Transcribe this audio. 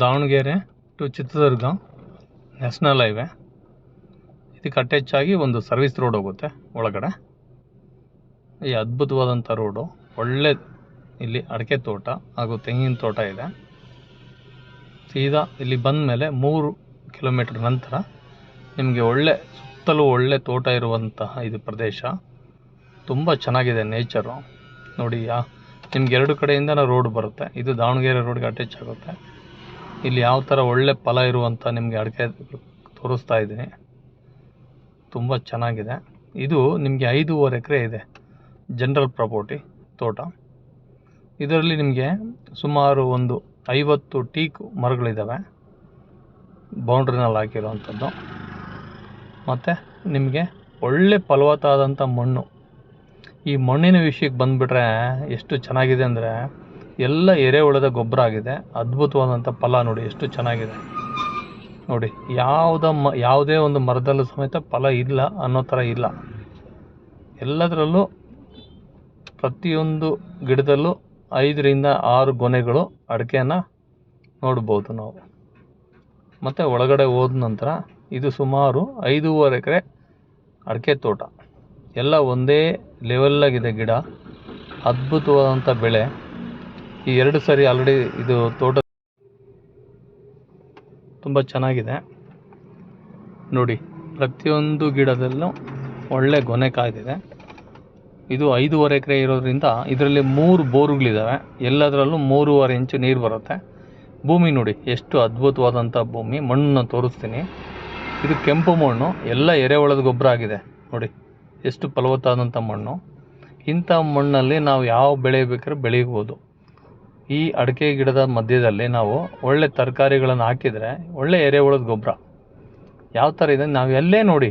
Davanagere to Chitradurga national highway. ಇದಕ್ಕೆ attach ಆಗಿ ಒಂದು ಸರ್ವಿಸ್ ರೋಡ್ ಹೋಗುತ್ತೆ ಒಳಗಡೆ. ಈ ಅದ್ಭುತವಾದಂಥ ರೋಡು, ಒಳ್ಳೆ ಇಲ್ಲಿ ಅಡಿಕೆ ತೋಟ ಹಾಗೂ ತೆಂಗಿನ ತೋಟ ಇದೆ. ಸೀದಾ ಇಲ್ಲಿ ಬಂದ ಮೇಲೆ ಮೂರು ಕಿಲೋಮೀಟ್ರ್ ನಂತರ ನಿಮಗೆ ಒಳ್ಳೆ, ಸುತ್ತಲೂ ಒಳ್ಳೆ ತೋಟ ಇರುವಂತಹ ಇದು ಪ್ರದೇಶ. ತುಂಬ ಚೆನ್ನಾಗಿದೆ ನೇಚರು. ನೋಡಿ ಯಾ ನಿಮ್ಗೆ ಎರಡು ಕಡೆಯಿಂದ ರೋಡ್ ಬರುತ್ತೆ. ಇದು ದಾವಣಗೆರೆ ರೋಡ್ಗೆ ಅಟ್ಯಾಚ್ ಆಗುತ್ತೆ. ಇಲ್ಲಿ ಯಾವ ಥರ ಒಳ್ಳೆ ಫಲ ಇರುವಂಥ ನಿಮಗೆ ಅಡಿಕೆ ತೋರಿಸ್ತಾ ಇದ್ದೀನಿ. ತುಂಬ ಚೆನ್ನಾಗಿದೆ. ಇದು ನಿಮಗೆ ಐದೂವರೆ ಎಕರೆ ಇದೆ. ಜನರಲ್ ಪ್ರಾಪರ್ಟಿ ತೋಟ. ಇದರಲ್ಲಿ ನಿಮಗೆ ಸುಮಾರು ಒಂದು ಐವತ್ತು ಟೀಕ್ ಮರಗಳಿದ್ದಾವೆ ಬೌಂಡ್ರಿನಲ್ಲಿ ಹಾಕಿರೋವಂಥದ್ದು ಮತ್ತು ನಿಮಗೆ ಒಳ್ಳೆ ಫಲವತ್ತಾದಂಥ ಮಣ್ಣು. ಈ ಮಣ್ಣಿನ ವಿಷಯಕ್ಕೆ ಬಂದುಬಿಟ್ರೆ ಎಷ್ಟು ಚೆನ್ನಾಗಿದೆ ಅಂದರೆ ಎಲ್ಲ ಎರೆಹುಳದ ಗೊಬ್ಬರ ಆಗಿದೆ. ಅದ್ಭುತವಾದಂಥ ಫಲ ನೋಡಿ, ಎಷ್ಟು ಚೆನ್ನಾಗಿದೆ. ನೋಡಿ, ಯಾವುದ ಮ, ಯಾವುದೇ ಒಂದು ಮರದಲ್ಲೂ ಸಮೇತ ಫಲ ಇಲ್ಲ ಅನ್ನೋ ಥರ ಇಲ್ಲ. ಎಲ್ಲದರಲ್ಲೂ ಪ್ರತಿಯೊಂದು ಗಿಡದಲ್ಲೂ ಐದರಿಂದ ಆರು ಗೊನೆಗಳು ಅಡಿಕೆಯನ್ನು ನೋಡ್ಬೋದು ನಾವು. ಮತ್ತು ಒಳಗಡೆ ಹೋದ ನಂತರ ಇದು ಸುಮಾರು ಐದೂವರೆ ಎಕರೆ ಅಡಿಕೆ ತೋಟ. ಎಲ್ಲ ಒಂದೇ ಲೆವೆಲ್ಲಾಗಿದೆ ಗಿಡ. ಅದ್ಭುತವಾದಂಥ ಬೆಳೆ. ಈ ಎರಡು ಸರಿ ಆಲ್ರೆಡಿ ಇದು ತೋಟ ತುಂಬ ಚೆನ್ನಾಗಿದೆ. ನೋಡಿ, ಪ್ರತಿಯೊಂದು ಗಿಡದಲ್ಲೂ ಒಳ್ಳೆ ಗೊನೆ ಕಾಯ್ದಿದೆ. ಇದು ಐದೂವರೆ ಎಕರೆ ಇರೋದ್ರಿಂದ ಇದರಲ್ಲಿ ಮೂರು ಬೋರುಗಳಿದ್ದಾವೆ ಎಲ್ಲದರಲ್ಲೂ ಮೂರುವರೆ ಇಂಚು ನೀರು ಬರುತ್ತೆ. ಭೂಮಿ ನೋಡಿ, ಎಷ್ಟು ಅದ್ಭುತವಾದಂಥ ಭೂಮಿ. ಮಣ್ಣನ್ನು ತೋರಿಸ್ತೀನಿ. ಇದು ಕೆಂಪು ಮಣ್ಣು, ಎಲ್ಲ ಎರೆಹುಳದ ಗೊಬ್ಬರ ಆಗಿದೆ. ನೋಡಿ, ಎಷ್ಟು ಫಲವತ್ತಾದಂಥ ಮಣ್ಣು. ಇಂಥ ಮಣ್ಣಲ್ಲಿ ನಾವು ಯಾವ ಬೆಳೆ ಬೇಕಾದ್ರೂ ಬೆಳೀಬೋದು ಈ ಅಡಿಕೆ ಗಿಡದ ಮಧ್ಯದಲ್ಲಿ ನಾವು ಒಳ್ಳೆ ತರಕಾರಿಗಳನ್ನು ಹಾಕಿದರೆ ಒಳ್ಳೆ ಎರೆಹುಳದ ಗೊಬ್ಬರ. ಯಾವ ಥರ ಇದೆ? ನಾವು ಎಲ್ಲೇ ನೋಡಿ